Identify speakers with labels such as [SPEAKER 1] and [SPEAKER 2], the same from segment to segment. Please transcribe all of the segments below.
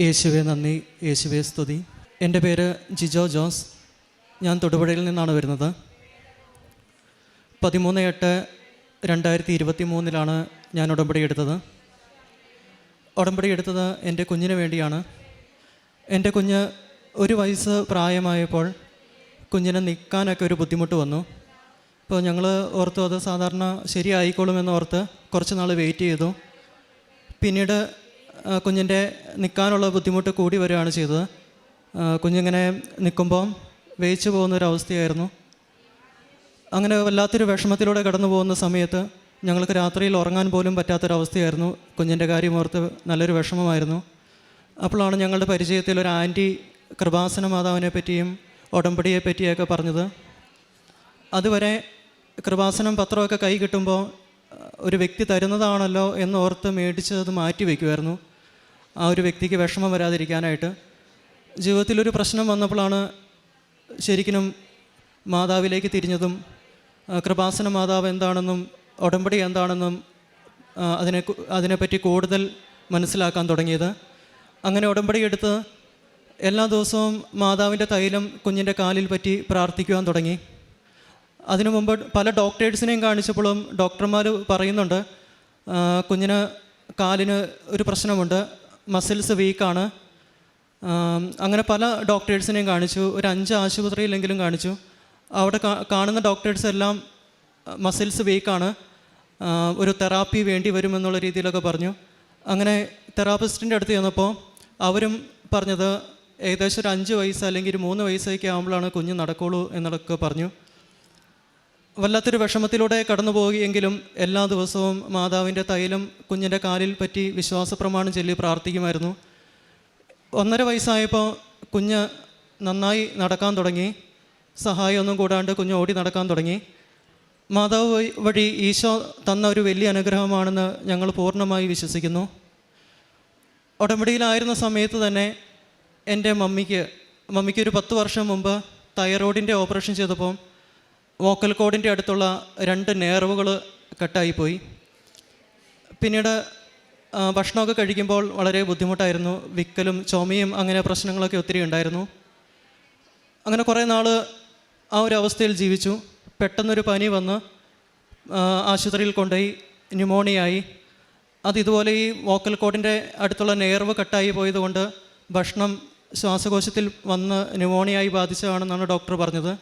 [SPEAKER 1] യേശുവെ നന്ദി. യേശുവെ സ്തുതി. എന്റെ പേര് ജിജോ ജോസ്. ഞാൻ തൊടുപുഴയിൽ നിന്നാണ് വരുന്നത്. പതിമൂന്ന് എട്ട് രണ്ടായിരത്തി ഇരുപത്തി മൂന്നിലാണ് ഞാൻ ഉടമ്പടി എടുത്തത്. ഉടമ്പടി എടുത്തത് എന്റെ കുഞ്ഞിന് വേണ്ടിയാണ്. എന്റെ കുഞ്ഞ് ഒരു വയസ്സ് പ്രായമായപ്പോൾ കുഞ്ഞിനെ നിൽക്കാനൊക്കെ ഒരു ബുദ്ധിമുട്ട് വന്നു. അപ്പോൾ ഞങ്ങൾ ഓർത്തു അത് സാധാരണ ശരിയായിക്കോളുമെന്ന് ഓർത്ത് കുറച്ച് നാൾ വെയിറ്റ് ചെയ്തു. പിന്നീട് കുഞ്ഞിന്റെ നിൽക്കാനുള്ള ബുദ്ധിമുട്ട് കൂടി വരികയാണ് ചെയ്തത്. കുഞ്ഞിങ്ങനെ നിൽക്കുമ്പോൾ വേയിച്ചു പോകുന്നൊരവസ്ഥയായിരുന്നു. അങ്ങനെ വല്ലാത്തൊരു വിഷമത്തിലൂടെ കടന്നു പോകുന്ന സമയത്ത് ഞങ്ങൾക്ക് രാത്രിയിൽ ഉറങ്ങാൻ പോലും പറ്റാത്തൊരവസ്ഥയായിരുന്നു. കുഞ്ഞിന്റെ കാര്യം ഓർത്ത് നല്ലൊരു വിഷമമായിരുന്നു. അപ്പോഴാണ് ഞങ്ങളുടെ പരിചയത്തിൽ ഒരു ആന്റി കൃപാസന മാതാവിനെ പറ്റിയും ഉടമ്പടിയെ പറ്റിയൊക്കെ പറഞ്ഞത്. അതുവരെ കൃപാസനം പത്രമൊക്കെ കൈ കിട്ടുമ്പോൾ ഒരു വ്യക്തി തരുന്നതാണല്ലോ എന്നോർത്ത് മേടിച്ചത് മേടിച്ച് മാറ്റി വയ്ക്കുമായിരുന്നു. ആ ഒരു വ്യക്തിക്ക് വിഷമം വരാതിരിക്കാനായിട്ട് ജീവിതത്തിലൊരു പ്രശ്നം വന്നപ്പോഴാണ് ശരിക്കും മാതാവിലേക്ക് തിരിഞ്ഞതും കൃപാസന മാതാവ് എന്താണെന്നും ഉടമ്പടി എന്താണെന്നും അതിനെ അതിനെപ്പറ്റി കൂടുതൽ മനസ്സിലാക്കാൻ തുടങ്ങിയത്. അങ്ങനെ ഉടമ്പടി എടുത്ത് എല്ലാ ദിവസവും മാതാവിന്റെ തൈലം കുഞ്ഞിന്റെ കാലിൽ പറ്റി പ്രാർത്ഥിക്കുവാൻ തുടങ്ങി. അതിനു മുമ്പ് പല ഡോക്ടേഴ്സിനെയും കാണിച്ചപ്പോഴും ഡോക്ടർമാർ പറയുന്നുണ്ട് കുഞ്ഞിന് കാലിന് ഒരു പ്രശ്നമുണ്ട് മസിൽസ് വീക്കാണ് അങ്ങനെ പല ഡോക്ടേഴ്സിനെയും കാണിച്ചു. ഒരു അഞ്ച് ആശുപത്രിയിലെങ്കിലും കാണിച്ചു. അവിടെ കാണുന്ന ഡോക്ടേഴ്സ് എല്ലാം മസിൽസ് വീക്കാണ് ഒരു തെറാപ്പി വേണ്ടി വരുമെന്നുള്ള രീതിയിലൊക്കെ പറഞ്ഞു. അങ്ങനെ തെറാപ്പിസ്റ്റിന്റെ അടുത്ത് ചെന്നപ്പോൾ അവരും പറഞ്ഞത് ഏകദേശം ഒരു അഞ്ച് വയസ്സ് അല്ലെങ്കിൽ ഒരു മൂന്ന് വയസ്സൊക്കെ ആകുമ്പോഴാണ് കുഞ്ഞ് നടക്കുള്ളൂ എന്നൊക്കെ പറഞ്ഞു. വല്ലാത്തൊരു വിഷമത്തിലൂടെ കടന്നു പോവുകയെങ്കിലും എല്ലാ ദിവസവും മാതാവിന്റെ തൈലം കുഞ്ഞിന്റെ കാലിൽ പറ്റി വിശ്വാസപ്രമാണം ചൊല്ലി പ്രാർത്ഥിക്കുമായിരുന്നു. ഒന്നര വയസ്സായപ്പോൾ കുഞ്ഞ് നന്നായി നടക്കാൻ തുടങ്ങി. സഹായമൊന്നും കൂടാണ്ട് കുഞ്ഞ് ഓടി നടക്കാൻ തുടങ്ങി. മാതാവ് വഴി ഈശോ തന്ന ഒരു വലിയ അനുഗ്രഹമാണെന്ന് ഞങ്ങൾ പൂർണമായി വിശ്വസിക്കുന്നു. ഉടമ്പടിയിലായിരുന്ന സമയത്ത് തന്നെ എന്റെ മമ്മിക്ക് മമ്മിക്ക് ഒരു പത്ത് വർഷം മുമ്പ് തൈറോയിഡിന്റെ ഓപ്പറേഷൻ ചെയ്തപ്പോൾ വോക്കൽ കോഡിന്റെ അടുത്തുള്ള രണ്ട് നേർവുകൾ കട്ടായിപ്പോയി പിന്നീട് ആ, ഭക്ഷണമൊക്കെ കഴിക്കുമ്പോൾ വളരെ ബുദ്ധിമുട്ടായിരുന്നു. വിക്കലും ചുമയും അങ്ങനെ പ്രശ്നങ്ങളൊക്കെ ഒത്തിരി ഉണ്ടായിരുന്നു. അങ്ങനെ കുറേ നാൾ ആ ഒരു അവസ്ഥയിൽ ജീവിച്ചു. പെട്ടെന്നൊരു പനി വന്ന് ആശുപത്രിയിൽ കൊണ്ടുപോയി ന്യൂമോണിയായി. അത് ഇതുപോലെ ഈ വോക്കൽ കോഡിന്റെ അടുത്തുള്ള നേർവ് കട്ടായി പോയതുകൊണ്ട് ഭക്ഷണം ശ്വാസകോശത്തിൽ വന്ന് ന്യൂമോണിയായി ബാധിച്ചതാണെന്നാണ് ഡോക്ടർ പറഞ്ഞത്.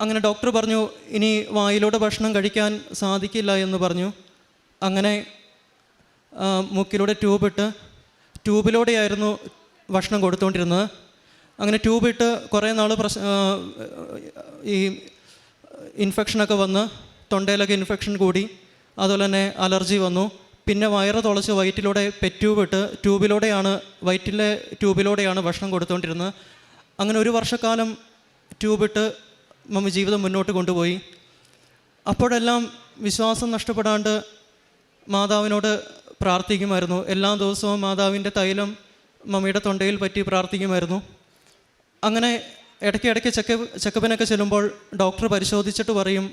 [SPEAKER 1] അങ്ങനെ ഡോക്ടർ പറഞ്ഞു ഇനി വായിലൂടെ ഭക്ഷണം കഴിക്കാൻ സാധിക്കില്ല എന്ന് പറഞ്ഞു. അങ്ങനെ മുക്കിലൂടെ മൂക്കിലൂടെ ട്യൂബ് ഇട്ട് ട്യൂബിലൂടെയായിരുന്നു ഭക്ഷണം കൊടുത്തുകൊണ്ടിരുന്നത് അങ്ങനെ ട്യൂബ് ഇട്ട് കുറേ നാൾ പ്രശ് ഈ ഇൻഫെക്ഷനൊക്കെ വന്ന് തൊണ്ടയിലൊക്കെ ഇൻഫെക്ഷൻ കൂടി അതുപോലെ തന്നെ അലർജി വന്നു. പിന്നെ വയറ് തുളച്ച് വയറ്റിലൂടെ പെറ്റ്യൂബ് ഇട്ട് ട്യൂബിലൂടെയാണ് വയറ്റിലെ ട്യൂബിലൂടെയാണ് ഭക്ഷണം കൊടുത്തുകൊണ്ടിരുന്നത് അങ്ങനെ ഒരു വർഷക്കാലം ട്യൂബിട്ട് മമ്മി ജീവിതം മുന്നോട്ട് കൊണ്ടുപോയി. അപ്പോഴെല്ലാം വിശ്വാസം നഷ്ടപ്പെടാണ്ട് മാതാവിനോട് പ്രാർത്ഥിക്കുമായിരുന്നു. എല്ലാ ദിവസവും മാതാവിന്റെ തൈലം മമ്മിയുടെ തൊണ്ടയിൽ പറ്റി പ്രാർത്ഥിക്കുമായിരുന്നു. അങ്ങനെ ഇടയ്ക്ക് ഇടയ്ക്ക് ചെക്ക് ചെക്കപ്പിനൊക്കെ ചെല്ലുമ്പോൾ ഡോക്ടർ പരിശോധിച്ചിട്ട് പറയും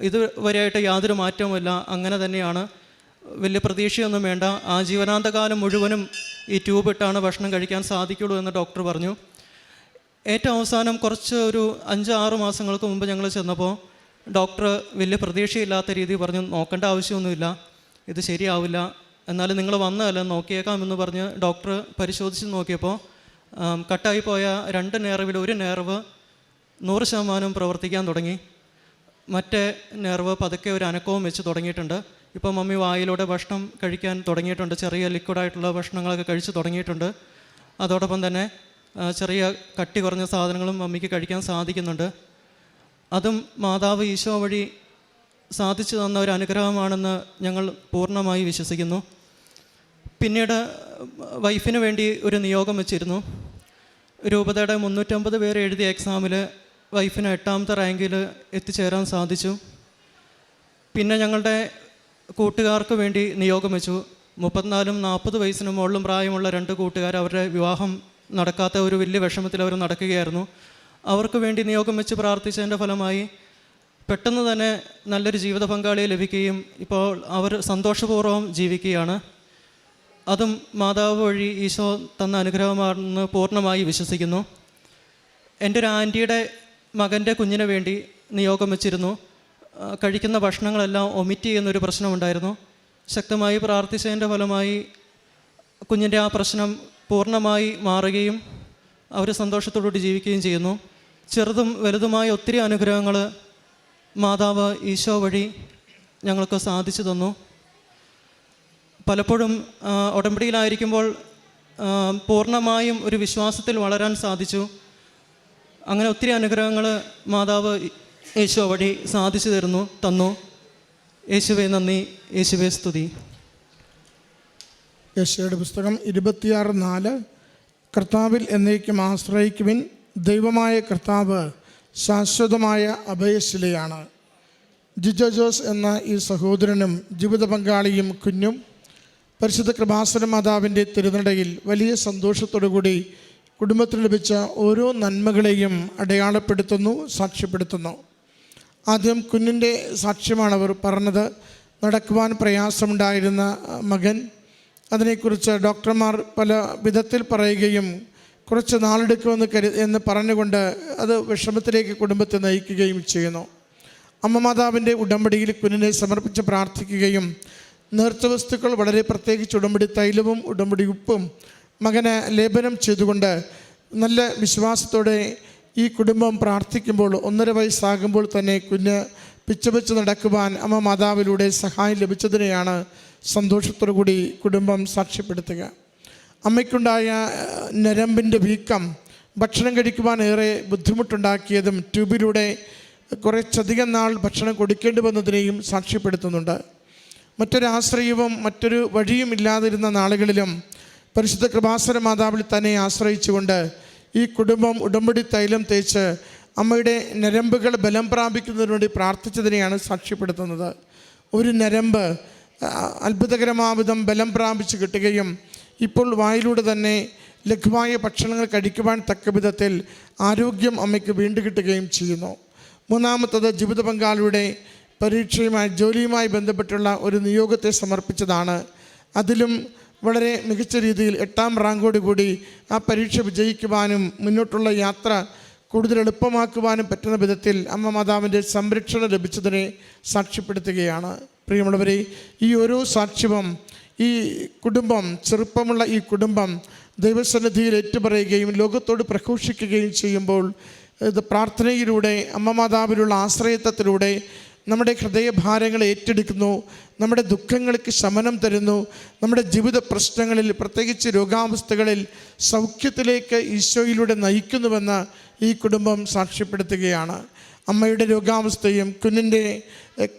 [SPEAKER 1] ഇതുവരെയായിട്ട് യാതൊരു മാറ്റവുമില്ല അങ്ങനെ തന്നെയാണ്. വലിയ പ്രതീക്ഷയൊന്നും വേണ്ട. ആ ജീവനാന്തകാലം മുഴുവനും ഈ ട്യൂബ് ഇട്ടാണ് ഭക്ഷണം കഴിക്കാൻ സാധിക്കുള്ളൂ എന്ന് ഡോക്ടർ പറഞ്ഞു. ഏറ്റവും അവസാനം കുറച്ച് ഒരു അഞ്ച് ആറ് മാസങ്ങൾക്ക് മുമ്പ് ഞങ്ങൾ ചെന്നപ്പോൾ ഡോക്ടർ വലിയ പ്രതീക്ഷയില്ലാത്ത രീതിയിൽ പറഞ്ഞു നോക്കേണ്ട ആവശ്യമൊന്നുമില്ല ഇത് ശരിയാവില്ല. എന്നാലും നിങ്ങൾ വന്നതല്ല നോക്കിയേക്കാം എന്ന് പറഞ്ഞ് ഡോക്ടർ പരിശോധിച്ച് നോക്കിയപ്പോൾ കട്ടായി പോയ രണ്ട് നേർവിൽ ഒരു നേർവ് നൂറ് ശതമാനം പ്രവർത്തിക്കാൻ തുടങ്ങി. മറ്റേ നേർവ് പതുക്കെ ഒരു അനക്കവും വെച്ച് തുടങ്ങിയിട്ടുണ്ട്. ഇപ്പോൾ മമ്മി വായിലൂടെ ഭക്ഷണം കഴിക്കാൻ തുടങ്ങിയിട്ടുണ്ട്. ചെറിയ ലിക്വിഡായിട്ടുള്ള ഭക്ഷണങ്ങളൊക്കെ കഴിച്ച് തുടങ്ങിയിട്ടുണ്ട്. അതോടൊപ്പം തന്നെ ചെറിയ കട്ടി കുറഞ്ഞ സാധനങ്ങളും മമ്മിക്ക് കഴിക്കാൻ സാധിക്കുന്നുണ്ട്. അതും മാതാവ് ഈശോ വഴി സാധിച്ചു തന്ന ഒരു അനുഗ്രഹമാണെന്ന് ഞങ്ങൾ പൂർണമായി വിശ്വസിക്കുന്നു. പിന്നീട് വൈഫിന് വേണ്ടി ഒരു നിയോഗം വെച്ചിരുന്നു. രൂപതയുടെ മുന്നൂറ്റമ്പത് പേർ എഴുതിയ എക്സാമിൽ വൈഫിന് എട്ടാമത്തെ റാങ്കിൽ എത്തിച്ചേരാൻ സാധിച്ചു. പിന്നെ ഞങ്ങളുടെ കൂട്ടുകാർക്ക് വേണ്ടി നിയോഗം വെച്ചു. മുപ്പത്തിനാലും നാൽപ്പത് വയസ്സിന് മുകളിലും പ്രായമുള്ള രണ്ട് കൂട്ടുകാർ അവരുടെ വിവാഹം നടക്കാത്ത ഒരു വലിയ വിഷമത്തിൽ അവർ നടക്കുകയായിരുന്നു. അവർക്ക് വേണ്ടി നിയോഗം വെച്ച് പ്രാർത്ഥിച്ചതിന്റെ ഫലമായി പെട്ടെന്ന് തന്നെ നല്ലൊരു ജീവിത പങ്കാളിയെ ലഭിക്കുകയും ഇപ്പോൾ അവർ സന്തോഷപൂർവം ജീവിക്കുകയാണ്. അതും മാതാവ് വഴി ഈശോ തന്ന അനുഗ്രഹമാണെന്ന് പൂർണമായി വിശ്വസിക്കുന്നു. എന്റെ ഒരു ആന്റിയുടെ മകന്റെ കുഞ്ഞിന് വേണ്ടി നിയോഗം വെച്ചിരുന്നു. കഴിക്കുന്ന ഭക്ഷണങ്ങളെല്ലാം ഒമിറ്റ് ചെയ്യുന്നൊരു പ്രശ്നമുണ്ടായിരുന്നു. ശക്തമായി പ്രാർത്ഥിച്ചതിന്റെ ഫലമായി കുഞ്ഞിന്റെ ആ പ്രശ്നം പൂർണമായി മാറുകയും അവർ സന്തോഷത്തോടുകൂടി ജീവിക്കുകയും ചെയ്യുന്നു. ചെറുതും വലുതുമായ ഒത്തിരി അനുഗ്രഹങ്ങൾ മാതാവ് ഈശോ വഴി ഞങ്ങൾക്ക് സാധിച്ചു തന്നു. പലപ്പോഴും ഉടമ്പടിയിലായിരിക്കുമ്പോൾ പൂർണമായും ഒരു വിശ്വാസത്തിൽ വളരാൻ സാധിച്ചു. അങ്ങനെ ഒത്തിരി അനുഗ്രഹങ്ങൾ മാതാവ് യേശു വഴി സാധിച്ചു തരുന്നു തന്നു. യേശുവെ നന്ദി. യേശുവെ സ്തുതി.
[SPEAKER 2] യശയുടെ പുസ്തകം ഇരുപത്തിയാറ് നാല് കർത്താവിൽ എന്നേക്കും ആശ്രയിക്കുവിൻ ദൈവമായ കർത്താവ് ശാശ്വതമായ അഭയശിലയാണ്. ജിജോ ജോസ് എന്ന ഈ സഹോദരനും ജീവിത പങ്കാളിയും കുഞ്ഞും പരിശുദ്ധ കൃപാസന മാതാവിന്റെ തിരുനടയിൽ വലിയ സന്തോഷത്തോടുകൂടി കുടുംബത്തിന് ലഭിച്ച ഓരോ നന്മകളെയും അടയാളപ്പെടുത്തുന്നു സാക്ഷ്യപ്പെടുത്തുന്നു. ആദ്യം കുഞ്ഞിന്റെ സാക്ഷ്യമാണ് അവർ പറഞ്ഞത് നടക്കുവാൻ പ്രയാസമുണ്ടായിരുന്ന മകൻ അതിനെക്കുറിച്ച് ഡോക്ടർമാർ പല വിധത്തിൽ പറയുകയും കുറച്ച് നാളെടുക്കുമെന്ന് കരു എന്ന് പറഞ്ഞുകൊണ്ട് അത് വിഷമത്തിലേക്ക് കുടുംബത്തെ നയിക്കുകയും ചെയ്യുന്നു. അമ്മ മാതാവിന്റെ ഉടമ്പടിയിൽ കുഞ്ഞിനെ സമർപ്പിച്ച് പ്രാർത്ഥിക്കുകയും നേർച്ച വസ്തുക്കൾ വളരെ പ്രത്യേകിച്ച് ഉടമ്പടി തൈലവും ഉടമ്പടി ഉപ്പും മകനെ ലേപനം ചെയ്തുകൊണ്ട് നല്ല വിശ്വാസത്തോടെ ഈ കുടുംബം പ്രാർത്ഥിക്കുമ്പോൾ ഒന്നര വയസ്സാകുമ്പോൾ തന്നെ കുഞ്ഞ് പിച്ചവെച്ച് നടക്കുവാൻ അമ്മ മാതാവിലൂടെ സഹായം ലഭിച്ചതിനെയാണ് സന്തോഷത്തോടു കൂടി കുടുംബം സാക്ഷ്യപ്പെടുത്തുക. അമ്മയ്ക്കുണ്ടായ നരമ്പിന്റെ വീക്കം ഭക്ഷണം കഴിക്കുവാൻ ഏറെ ബുദ്ധിമുട്ടുണ്ടാക്കിയതും ട്യൂബിലൂടെ കുറച്ചധികം നാൾ ഭക്ഷണം കൊടുക്കേണ്ടി വന്നതിനെയും സാക്ഷ്യപ്പെടുത്തുന്നുണ്ട് മറ്റൊരാശ്രയവും മറ്റൊരു വഴിയും ഇല്ലാതിരുന്ന നാളുകളിലും പരിശുദ്ധ കൃപാസന മാതാവിൽ തന്നെ ആശ്രയിച്ചുകൊണ്ട് ഈ കുടുംബം ഉടമ്പടി തൈലം തേച്ച് അമ്മയുടെ നരമ്പുകൾ ബലം പ്രാപിക്കുന്നതിന് വേണ്ടി പ്രാർത്ഥിച്ചതിനെയാണ് സാക്ഷ്യപ്പെടുത്തുന്നത്. ഒരു നരമ്പ് അത്ഭുതകരമാവിധം ബലം പ്രാപിച്ച് കിട്ടുകയും ഇപ്പോൾ വായിലൂടെ തന്നെ ലഘുവായ ഭക്ഷണങ്ങൾ കഴിക്കുവാൻ തക്ക വിധത്തിൽ ആരോഗ്യം അമ്മയ്ക്ക് വീണ്ടു കിട്ടുകയും ചെയ്യുന്നു. മൂന്നാമത്തത് ജീവിത പങ്കാളിയുടെ പരീക്ഷയുമായി ജോലിയുമായി ബന്ധപ്പെട്ടുള്ള ഒരു നിയോഗത്തെ സമർപ്പിച്ചതാണ്. അതിലും വളരെ മികച്ച രീതിയിൽ എട്ടാം റാങ്കോടുകൂടി ആ പരീക്ഷ വിജയിക്കുവാനും മുന്നോട്ടുള്ള യാത്ര കൂടുതൽ എളുപ്പമാക്കുവാനും പറ്റുന്ന വിധത്തിൽ അമ്മ മാതാവിന്റെ സംരക്ഷണം ലഭിച്ചതിനെ സാക്ഷ്യപ്പെടുത്തുകയാണ്. പ്രിയമുള്ളവരെ ഈ ഓരോ സാക്ഷ്യവും ഈ കുടുംബം ചെറുപ്പമുള്ള ഈ കുടുംബം ദൈവസന്നിധിയിൽ ഏറ്റുപറയുകയും ലോകത്തോട് പ്രഘോഷിക്കുകയും ചെയ്യുമ്പോൾ ഇത് പ്രാർത്ഥനയിലൂടെ അമ്മ മാതാവിലുള്ള ആശ്രയത്വത്തിലൂടെ നമ്മുടെ ഹൃദയഭാരങ്ങൾ ഏറ്റെടുക്കുന്നു. നമ്മുടെ ദുഃഖങ്ങൾക്ക് ശമനം തരുന്നു. നമ്മുടെ ജീവിത പ്രശ്നങ്ങളിൽ പ്രത്യേകിച്ച് രോഗാവസ്ഥകളിൽ സൗഖ്യത്തിലേക്ക് ഈശോയിലൂടെ നയിക്കുന്നുവെന്ന് ഈ കുടുംബം സാക്ഷ്യപ്പെടുത്തുകയാണ്. അമ്മയുടെ രോഗാവസ്ഥയും കുഞ്ഞിന്റെ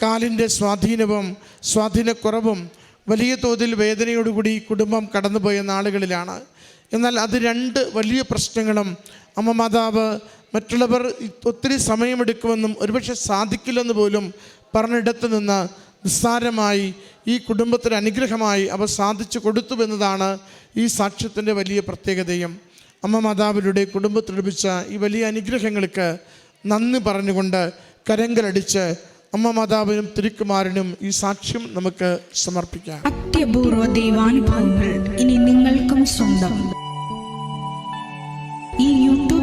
[SPEAKER 2] കാലിന്റെ സ്വാധീനവും സ്വാധീനക്കുറവും വലിയ തോതിൽ വേദനയോടുകൂടി കുടുംബം കടന്നുപോയ നാളുകളിലാണ്. എന്നാൽ അത് രണ്ട് വലിയ പ്രശ്നങ്ങളും അമ്മ മാതാവ് മറ്റുള്ളവർ ഒത്തിരി സമയമെടുക്കുമെന്നും ഒരുപക്ഷെ സാധിക്കില്ലെന്ന് പോലും പറഞ്ഞിടത്ത് നിന്ന് നിസ്സാരമായി ഈ കുടുംബത്തിന് അനുഗ്രഹമായി അവ സാധിച്ചു കൊടുത്തു എന്നതാണ് ഈ സാക്ഷ്യത്തിന്റെ വലിയ പ്രത്യേകതയും. അമ്മ മാതാവിലൂടെ കുടുംബത്തിൽ ലഭിച്ച ഈ വലിയ അനുഗ്രഹങ്ങൾക്ക് നന്ദി പറഞ്ഞുകൊണ്ട് കരങ്കലടിച്ച് അമ്മ മാതാവിനും തിരുക്കുമാരനും ഈ സാക്ഷ്യം നമുക്ക് സമർപ്പിക്കാം.
[SPEAKER 3] അത്യപൂർവ ദൈവാനുഭവങ്ങൾ ഇനി നിങ്ങൾക്കും സ്വന്തം. ഈ